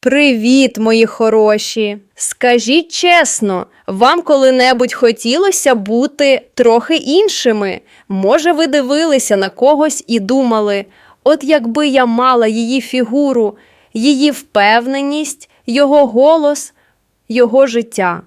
Привіт, мої хороші! Скажіть чесно, вам коли-небудь хотілося бути трохи іншими? Може, ви дивилися на когось і думали, от якби я мала її фігуру, її впевненість, його голос, його життя.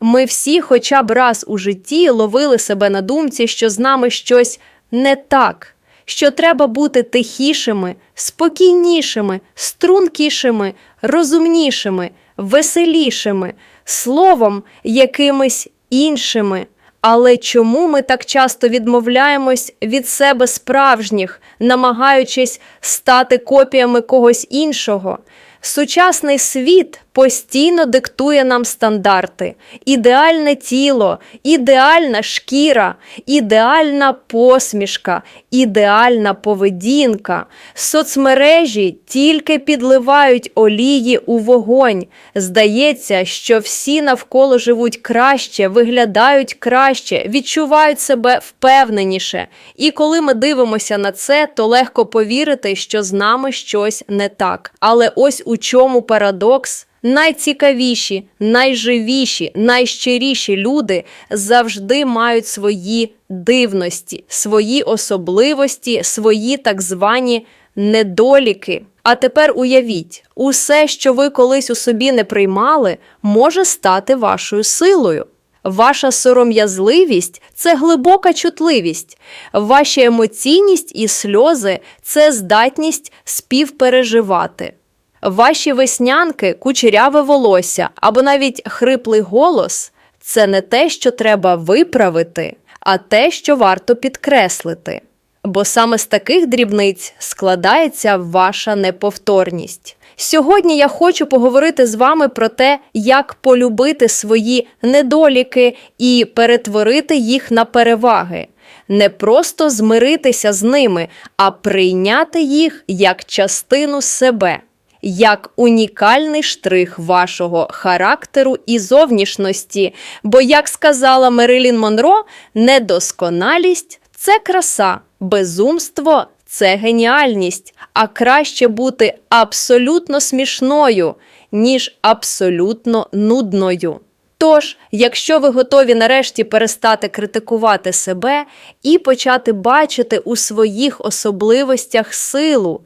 Ми всі хоча б раз у житті ловили себе на думці, що з нами щось не так, що треба бути тихішими, спокійнішими, стрункішими, розумнішими, веселішими, словом, якимись іншими. Але чому ми так часто відмовляємось від себе справжніх, намагаючись стати копіями когось іншого? Сучасний світ постійно диктує нам стандарти: ідеальне тіло, ідеальна шкіра, ідеальна посмішка, ідеальна поведінка. Соцмережі тільки підливають олії у вогонь. Здається, що всі навколо живуть краще, виглядають краще, відчувають себе впевненіше. І коли ми дивимося на це, то легко повірити, що з нами щось не так. Але ось у чому парадокс. Найцікавіші, найживіші, найщиріші люди завжди мають свої дивності, свої особливості, свої так звані недоліки. А тепер уявіть, усе, що ви колись у собі не приймали, може стати вашою силою. Ваша сором'язливість це глибока чутливість, ваша емоційність і сльози це здатність співпереживати. Ваші веснянки, кучеряве волосся або навіть хриплий голос це не те, що треба виправити, а те, що варто підкреслити. Бо саме з таких дрібниць складається ваша неповторність. Сьогодні я хочу поговорити з вами про те, як полюбити свої недоліки і перетворити їх на переваги. Не просто змиритися з ними, а прийняти їх як частину себе як унікальний штрих вашого характеру і зовнішності. Бо, як сказала Мерилін Монро, недосконалість це краса, безумство це геніальність, а краще бути абсолютно смішною, ніж абсолютно нудною. Тож, якщо ви готові нарешті перестати критикувати себе і почати бачити у своїх особливостях силу,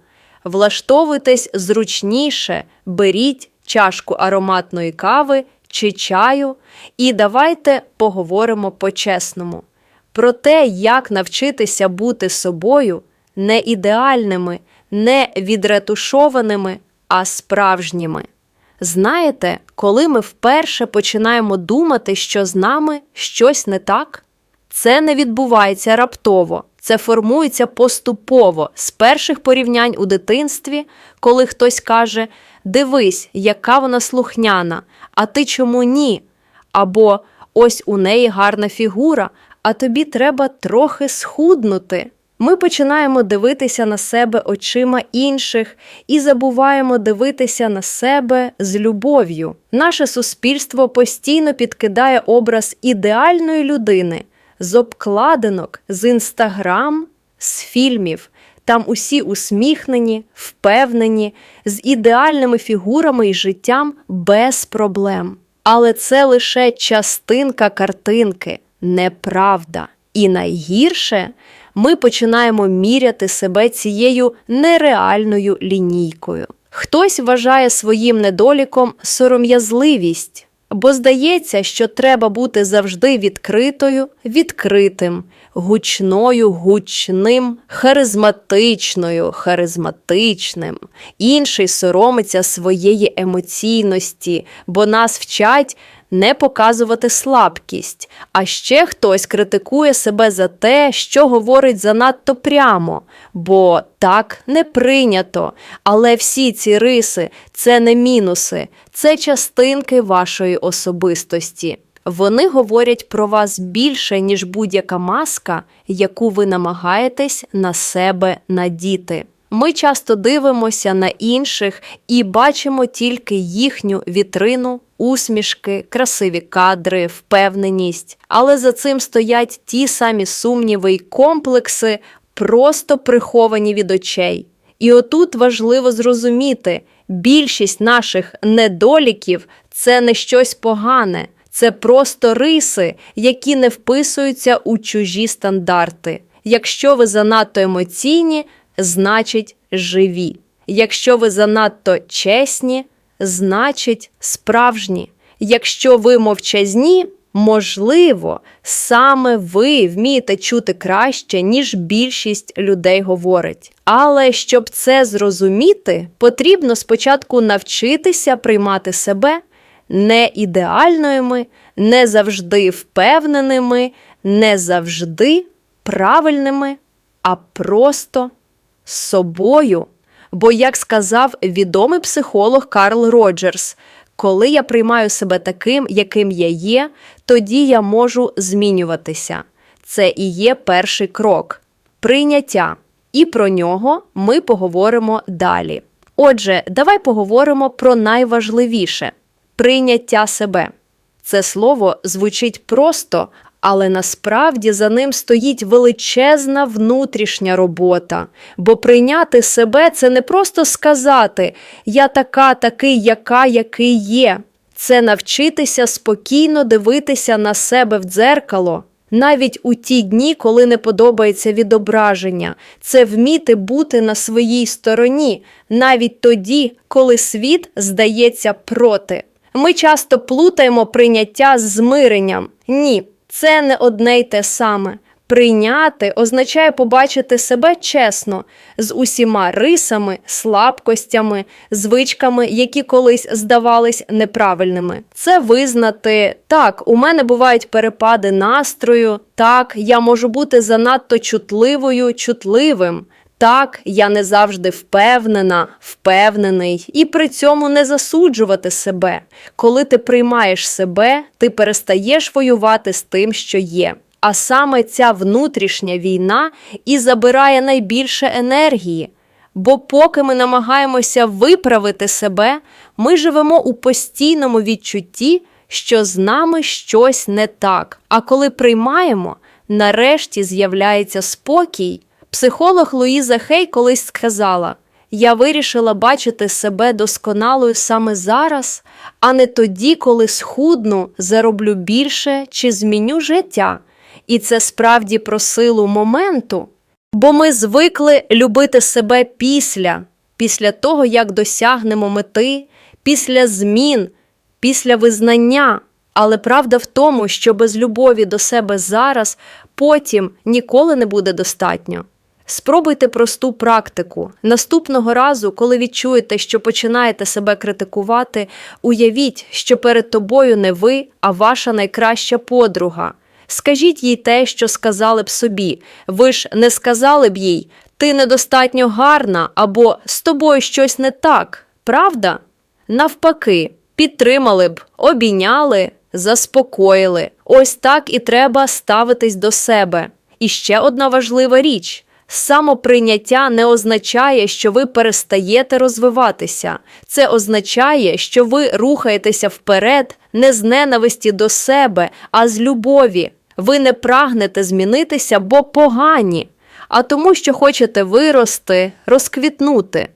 влаштовуйтесь зручніше, беріть чашку ароматної кави чи чаю, і давайте поговоримо по-чесному про те, як навчитися бути собою не ідеальними, не відретушованими, а справжніми. Знаєте, коли ми вперше починаємо думати, що з нами щось не так, це не відбувається раптово. Це формується поступово з перших порівнянь у дитинстві, коли хтось каже: Дивись, яка вона слухняна, а ти чому ні? Або ось у неї гарна фігура, а тобі треба трохи схуднути. Ми починаємо дивитися на себе очима інших і забуваємо дивитися на себе з любов'ю. Наше суспільство постійно підкидає образ ідеальної людини з обкладинок, з інстаграм, з фільмів. Там усі усміхнені, впевнені, з ідеальними фігурами і життям без проблем. Але це лише частинка картинки, неправда. І найгірше ми починаємо міряти себе цією нереальною лінійкою. Хтось вважає своїм недоліком сором'язливість, бо здається, що треба бути завжди відкритою, відкритим, гучною, гучним, харизматичною, харизматичним. Інший соромиться своєї емоційності, бо нас вчать. Не показувати слабкість, а ще хтось критикує себе за те, що говорить занадто прямо, бо так не прийнято. Але всі ці риси це не мінуси, це частинки вашої особистості. Вони говорять про вас більше, ніж будь-яка маска, яку ви намагаєтесь на себе надіти. Ми часто дивимося на інших і бачимо тільки їхню вітрину, усмішки, красиві кадри, впевненість. Але за цим стоять ті самі сумніви й комплекси, просто приховані від очей. І отут важливо зрозуміти, Більшість наших недоліків це не щось погане, це просто риси, які не вписуються у чужі стандарти. Якщо ви занадто емоційні, значить живі. Якщо ви занадто чесні, значить справжні. Якщо ви мовчазні, можливо, саме ви вмієте чути краще, ніж більшість людей говорить. Але щоб це зрозуміти, потрібно спочатку навчитися приймати себе не ідеальними, не завжди впевненими, не завжди правильними, а просто собою. Бо, як сказав відомий психолог Карл Роджерс, коли я приймаю себе таким, яким я є, тоді я можу змінюватися. Це і є перший крок прийняття. І про нього ми поговоримо далі. Отже, давай поговоримо про найважливіше прийняття себе. Це слово звучить просто, але насправді за ним стоїть величезна внутрішня робота. Бо прийняти себе це не просто сказати Я така, такий, яка, який є. Це навчитися спокійно дивитися на себе в дзеркало. Навіть у ті дні, коли не подобається відображення, це вміти бути на своїй стороні, навіть тоді, коли світ здається проти. Ми часто плутаємо прийняття з змиренням. Ні, це не одне й те саме. Прийняти означає побачити себе чесно, з усіма рисами, слабкостями, звичками, які колись здавались неправильними. Це визнати так, у мене бувають перепади настрою, так, я можу бути занадто чутливою, чутливим. Так, я не завжди впевнена, впевнений, і при цьому не засуджувати себе. Коли ти приймаєш себе, ти перестаєш воювати з тим, що є. А саме ця внутрішня війна і забирає найбільше енергії. Бо поки ми намагаємося виправити себе, ми живемо у постійному відчутті, що з нами щось не так. А коли приймаємо, нарешті з'являється спокій. Психолог Луїза Хей колись сказала: Я вирішила бачити себе досконалою саме зараз, а не тоді, коли схудну, зароблю більше чи зміню життя. І це справді про силу моменту. Бо ми звикли любити себе після, після того, як досягнемо мети, після змін, після визнання. Але правда в тому, що без любові до себе зараз потім ніколи не буде достатньо. Спробуйте просту практику. Наступного разу, коли відчуєте, що починаєте себе критикувати, уявіть, що перед тобою не ви, а ваша найкраща подруга. Скажіть їй те, що сказали б собі. Ви ж не сказали б їй ти недостатньо гарна або з тобою щось не так, правда? Навпаки, підтримали б, обійняли, заспокоїли. Ось так і треба ставитись до себе. І ще одна важлива річ. Самоприйняття не означає, що ви перестаєте розвиватися. Це означає, що ви рухаєтеся вперед не з ненависті до себе, а з любові. Ви не прагнете змінитися, бо погані, а тому, що хочете вирости, розквітнути.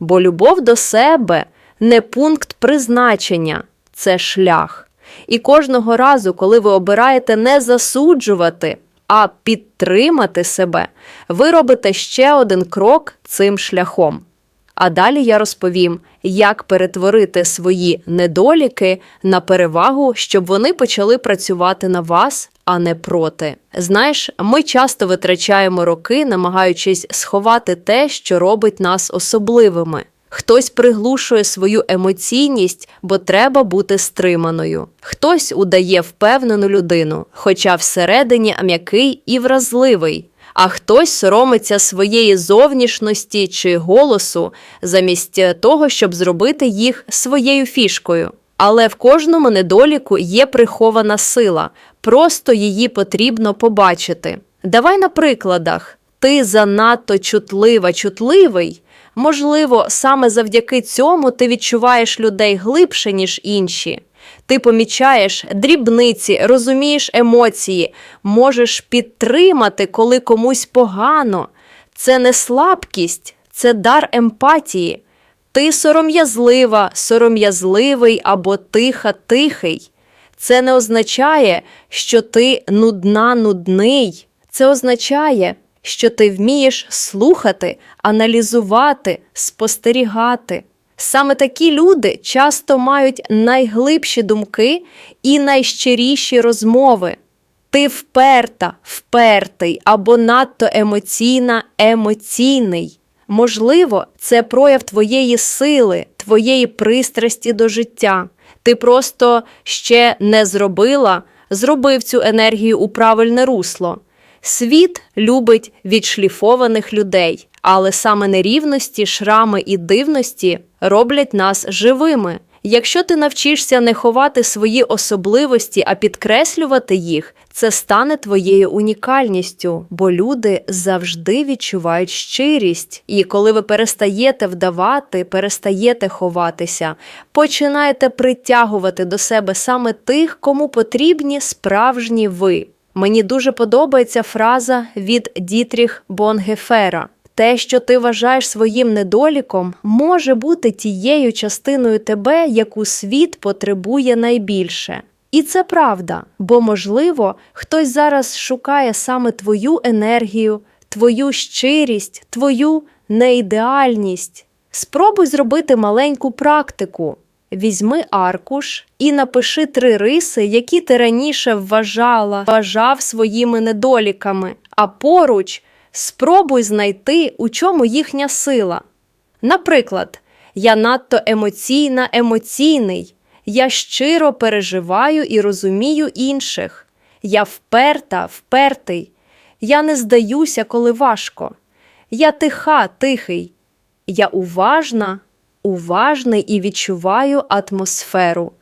Бо любов до себе не пункт призначення, це шлях. І кожного разу, коли ви обираєте не засуджувати, а підтримати себе, ви робите ще один крок цим шляхом. А далі я розповім, як перетворити свої недоліки на перевагу, щоб вони почали працювати на вас, а не проти. Знаєш, ми часто витрачаємо роки, намагаючись сховати те, що робить нас особливими. Хтось приглушує свою емоційність, бо треба бути стриманою. Хтось удає впевнену людину, хоча всередині м'який і вразливий. А хтось соромиться своєї зовнішності чи голосу замість того, щоб зробити їх своєю фішкою. Але в кожному недоліку є прихована сила, просто її потрібно побачити. Давай на прикладах. Ти занадто чутлива, чутливий. Можливо, саме завдяки цьому ти відчуваєш людей глибше, ніж інші. Ти помічаєш дрібниці, розумієш емоції, можеш підтримати, коли комусь погано. Це не слабкість, це дар емпатії. Ти сором'язлива, сором'язливий або тиха тихий. Це не означає, що ти нудна нудний. Це означає, що ти вмієш слухати, аналізувати, спостерігати. Саме такі люди часто мають найглибші думки і найщиріші розмови. Ти вперта, впертий або надто емоційна, емоційний. Можливо, це прояв твоєї сили, твоєї пристрасті до життя. Ти просто ще не зробила, зробив цю енергію у правильне русло. Світ любить відшліфованих людей, але саме нерівності, шрами і дивності роблять нас живими. Якщо ти навчишся не ховати свої особливості, а підкреслювати їх, це стане твоєю унікальністю, бо люди завжди відчувають щирість. І коли ви перестаєте вдавати, перестаєте ховатися, починаєте притягувати до себе саме тих, кому потрібні справжні ви. Мені дуже подобається фраза від Дітріх Бонгефера. Те, що ти вважаєш своїм недоліком, може бути тією частиною тебе, яку світ потребує найбільше. І це правда, бо, можливо, хтось зараз шукає саме твою енергію, твою щирість, твою неідеальність. Спробуй зробити маленьку практику. Візьми аркуш і напиши три риси, які ти раніше вважала, вважав своїми недоліками, а поруч спробуй знайти, у чому їхня сила. Наприклад, я надто емоційна, емоційний, я щиро переживаю і розумію інших, я вперта, впертий, я не здаюся, коли важко, я тиха, тихий, я уважна, уважний і відчуваю атмосферу.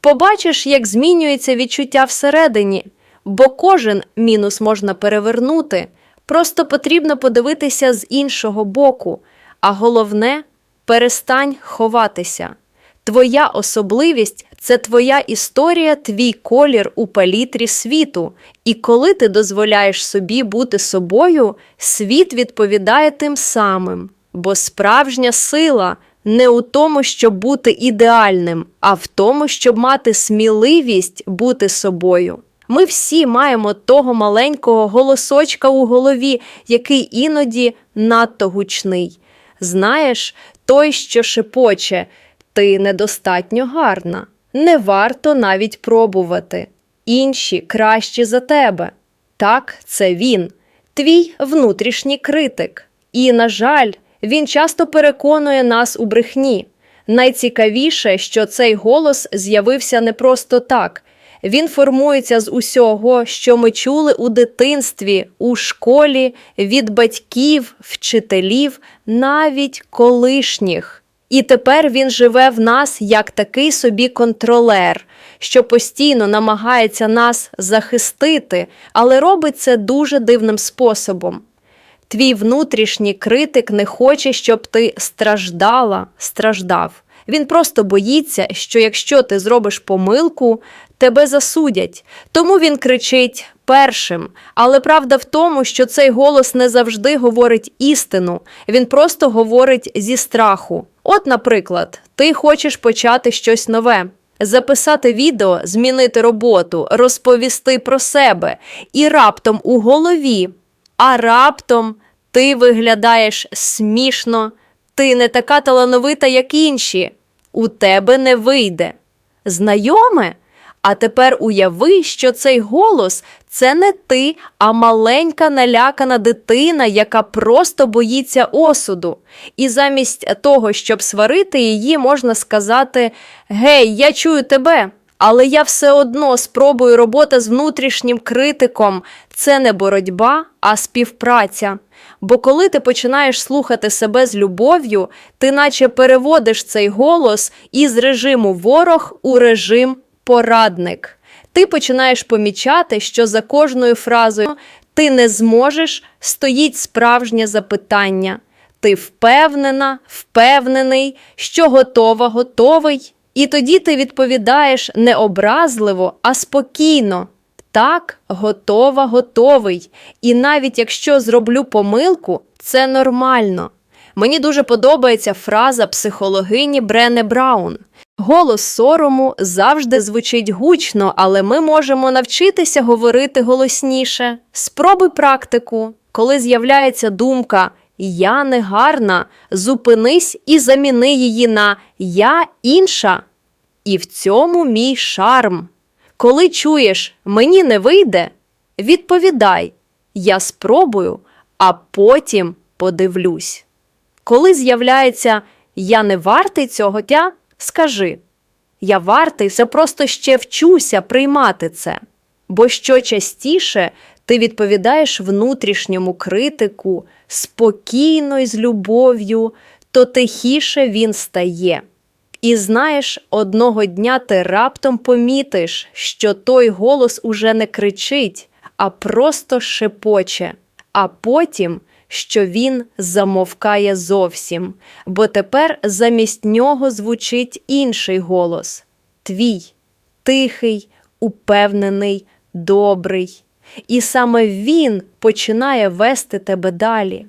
Побачиш, як змінюється відчуття всередині, бо кожен мінус можна перевернути. Просто потрібно подивитися з іншого боку, а головне перестань ховатися. Твоя особливість це твоя історія, твій колір у палітрі світу. І коли ти дозволяєш собі бути собою, світ відповідає тим самим. Бо справжня сила не у тому, щоб бути ідеальним, а в тому, щоб мати сміливість бути собою. Ми всі маємо того маленького голосочка у голові, який іноді надто гучний. Знаєш, той, що шепоче, ти недостатньо гарна. Не варто навіть пробувати. Інші кращі за тебе. Так, це він, твій внутрішній критик. І, на жаль, він часто переконує нас у брехні. Найцікавіше, що цей голос з'явився не просто так. Він формується з усього, що ми чули у дитинстві, у школі, від батьків, вчителів, навіть колишніх. І тепер він живе в нас як такий собі контролер, що постійно намагається нас захистити, але робить це дуже дивним способом. Твій внутрішній критик не хоче, щоб ти страждала, страждав. Він просто боїться, що якщо ти зробиш помилку, тебе засудять. Тому він кричить першим. Але правда в тому, що цей голос не завжди говорить істину, він просто говорить зі страху. От, наприклад, ти хочеш почати щось нове. Записати відео, змінити роботу, розповісти про себе, і раптом у голові, а раптом ти виглядаєш смішно, ти не така талановита, як інші. У тебе не вийде. Знайоме? А тепер уяви, що цей голос це не ти, а маленька налякана дитина, яка просто боїться осуду. І замість того, щоб сварити її, можна сказати: Гей, я чую тебе. Але я все одно спробую робота з внутрішнім критиком. Це не боротьба, а співпраця. Бо коли ти починаєш слухати себе з любов'ю, ти наче переводиш цей голос із режиму ворог у режим порадник. Ти починаєш помічати, що за кожною фразою ти не зможеш стоїть справжнє запитання. Ти впевнена, впевнений, що готова, готовий. І тоді ти відповідаєш не образливо, а спокійно. Так, готова, готовий. І навіть якщо зроблю помилку, це нормально. Мені дуже подобається фраза психологині Брене Браун. Голос сорому завжди звучить гучно, але ми можемо навчитися говорити голосніше. Спробуй практику. Коли з'являється думка Я не гарна, зупинись і заміни її на Я інша. І в цьому мій шарм. Коли чуєш мені не вийде, відповідай Я спробую, а потім подивлюсь. Коли з'являється Я не вартий цього дня, скажи Я вартий, це просто ще вчуся приймати це. Бо що частіше ти відповідаєш внутрішньому критику спокійно і з любов'ю, то тихіше він стає. І знаєш, одного дня ти раптом помітиш, що той голос уже не кричить, а просто шепоче, а потім, що він замовкає зовсім, бо тепер замість нього звучить інший голос твій, тихий, упевнений, добрий. І саме він починає вести тебе далі.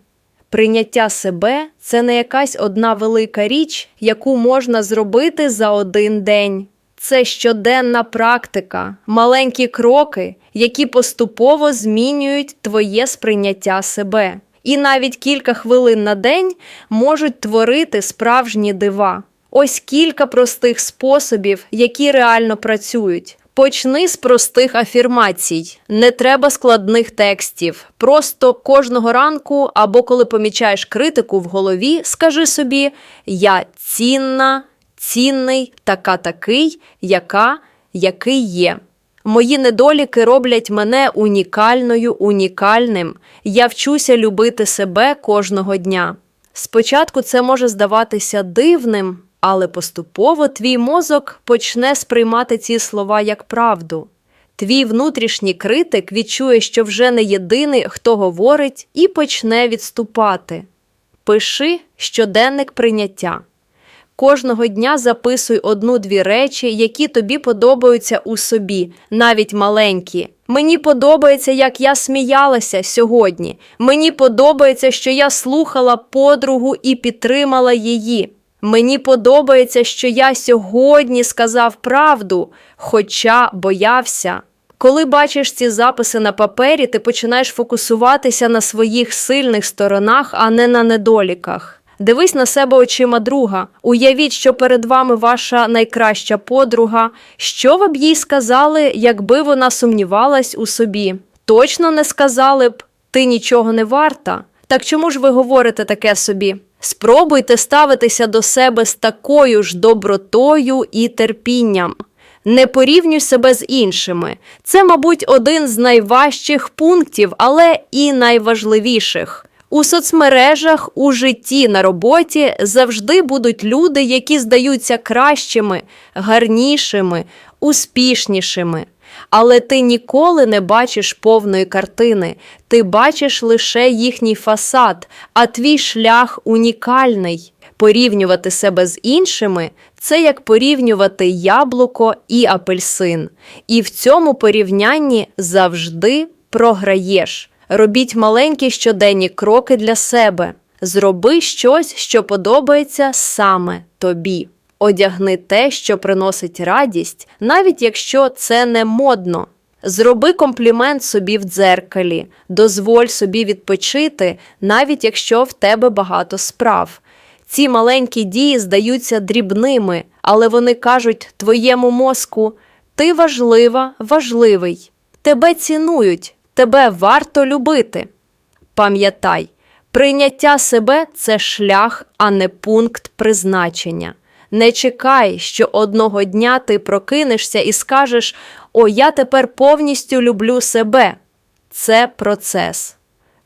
Прийняття себе це не якась одна велика річ, яку можна зробити за один день. Це щоденна практика, маленькі кроки, які поступово змінюють твоє сприйняття себе. І навіть кілька хвилин на день можуть творити справжні дива. Ось кілька простих способів, які реально працюють. Почни з простих афірмацій. Не треба складних текстів. Просто кожного ранку або коли помічаєш критику в голові, скажи собі: Я цінна, цінний, така такий, яка, який є. Мої недоліки роблять мене унікальною, унікальним. Я вчуся любити себе кожного дня. Спочатку це може здаватися дивним, але поступово твій мозок почне сприймати ці слова як правду. Твій внутрішній критик відчує, що вже не єдиний, хто говорить, і почне відступати. Пиши щоденник прийняття. Кожного дня записуй одну-дві речі, які тобі подобаються у собі, навіть маленькі. Мені подобається, як я сміялася сьогодні. Мені подобається, що я слухала подругу і підтримала її. Мені подобається, що я сьогодні сказав правду, хоча боявся. Коли бачиш ці записи на папері, ти починаєш фокусуватися на своїх сильних сторонах, а не на недоліках. Дивись на себе очима друга. Уявіть, що перед вами ваша найкраща подруга. Що ви б їй сказали, якби вона сумнівалась у собі? Точно не сказали б ти нічого не варта. Так чому ж ви говорите таке собі? Спробуйте ставитися до себе з такою ж добротою і терпінням. Не порівнюй себе з іншими. Це, мабуть, один з найважчих пунктів, але і найважливіших. У соцмережах, у житті на роботі завжди будуть люди, які здаються кращими, гарнішими, успішнішими. Але ти ніколи не бачиш повної картини, ти бачиш лише їхній фасад, а твій шлях унікальний. Порівнювати себе з іншими це як порівнювати яблуко і апельсин. І в цьому порівнянні завжди програєш. Робіть маленькі щоденні кроки для себе. Зроби щось, що подобається саме тобі. Одягни те, що приносить радість, навіть якщо це не модно. Зроби комплімент собі в дзеркалі, дозволь собі відпочити, навіть якщо в тебе багато справ. Ці маленькі дії здаються дрібними, але вони кажуть твоєму мозку: ти важлива, важливий, тебе цінують, тебе варто любити. Пам'ятай, прийняття себе це шлях, а не пункт призначення. Не чекай, що одного дня ти прокинешся і скажеш: О, я тепер повністю люблю себе. Це процес.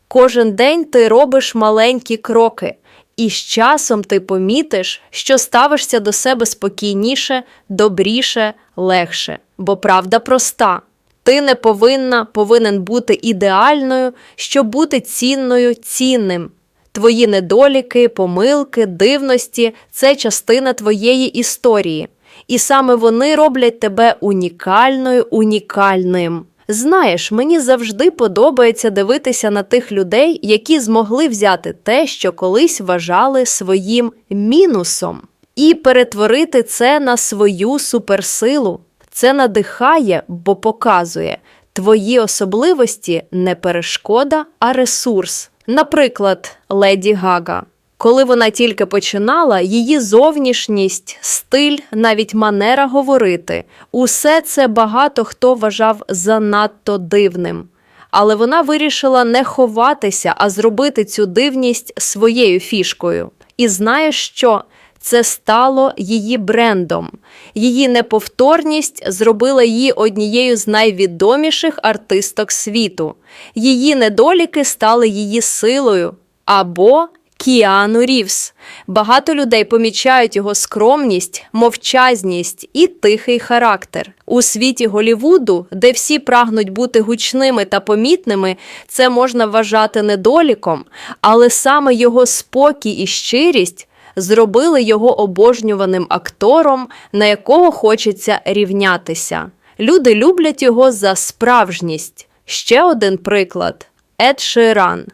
Кожен день ти робиш маленькі кроки, і з часом ти помітиш, що ставишся до себе спокійніше, добріше, легше. Бо правда проста. Ти не повинна, повинен бути ідеальною, щоб бути цінною, цінним. Твої недоліки, помилки, дивності це частина твоєї історії. І саме вони роблять тебе унікальною, унікальним. Знаєш, мені завжди подобається дивитися на тих людей, які змогли взяти те, що колись вважали своїм мінусом, і перетворити це на свою суперсилу. Це надихає, бо показує, твої особливості не перешкода, а ресурс. Наприклад, Леді Гага. Коли вона тільки починала, її зовнішність, стиль, навіть манера говорити усе це багато хто вважав занадто дивним. Але вона вирішила не ховатися, а зробити цю дивність своєю фішкою. І знаєш що? Це стало її брендом. Її неповторність зробила її однією з найвідоміших артисток світу. Її недоліки стали її силою або Кіану Рівс. Багато людей помічають його скромність, мовчазність і тихий характер. У світі Голівуду, де всі прагнуть бути гучними та помітними, це можна вважати недоліком, але саме його спокій і щирість зробили його обожнюваним актором, на якого хочеться рівнятися. Люди люблять його за справжність. Ще один приклад Ед Ширан.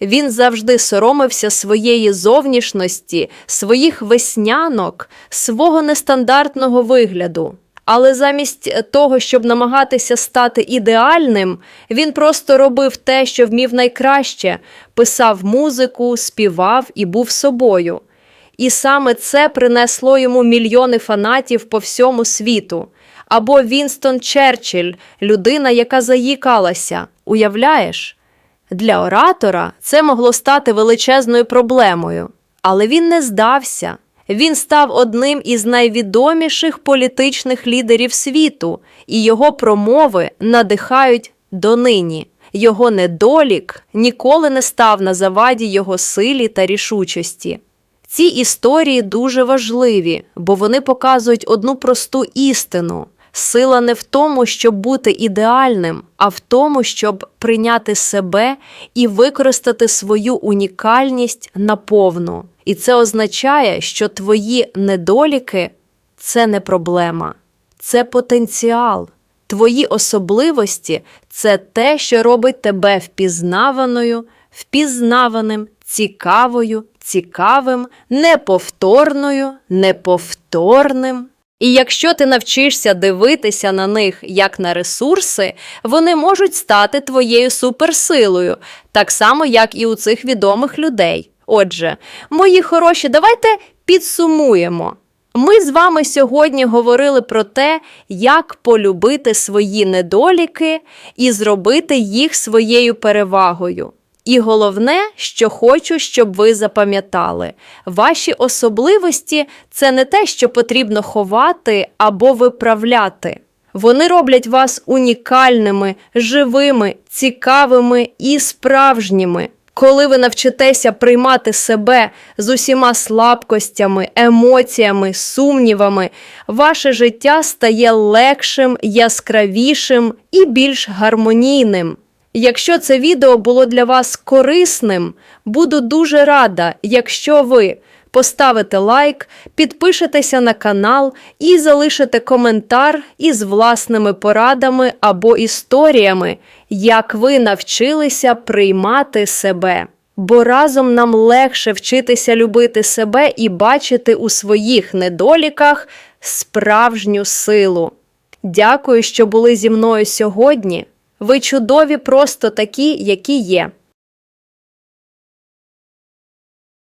Він завжди соромився своєї зовнішності, своїх веснянок, свого нестандартного вигляду. Але замість того, щоб намагатися стати ідеальним, він просто робив те, що вмів найкраще, писав музику, співав і був собою. І саме це принесло йому мільйони фанатів по всьому світу. Або Вінстон Черчилль, людина, яка заїкалася. Уявляєш? Для оратора це могло стати величезною проблемою, але він не здався. Він став одним із найвідоміших політичних лідерів світу, і його промови надихають донині. Його недолік ніколи не став на заваді його силі та рішучості. Ці історії дуже важливі, бо вони показують одну просту істину. Сила не в тому, щоб бути ідеальним, а в тому, щоб прийняти себе і використати свою унікальність наповну. І це означає, що твої недоліки це не проблема, це потенціал. Твої особливості це те, що робить тебе впізнаваною, впізнаваним, цікавою, цікавим, неповторною, неповторним. І якщо ти навчишся дивитися на них як на ресурси, вони можуть стати твоєю суперсилою, так само, як і у цих відомих людей. Отже, мої хороші, давайте підсумуємо. Ми з вами сьогодні говорили про те, як полюбити свої недоліки і зробити їх своєю перевагою. І головне, що хочу, щоб ви запам'ятали, ваші особливості це не те, що потрібно ховати або виправляти. Вони роблять вас унікальними, живими, цікавими і справжніми. Коли ви навчитеся приймати себе з усіма слабкостями, емоціями, сумнівами, ваше життя стає легшим, яскравішим і більш гармонійним. Якщо це відео було для вас корисним, буду дуже рада, якщо ви поставите лайк, підпишетеся на канал і залишите коментар із власними порадами або історіями, як ви навчилися приймати себе. Бо разом нам легше вчитися любити себе і бачити у своїх недоліках справжню силу. Дякую, що були зі мною сьогодні. Ви чудові просто такі, які є.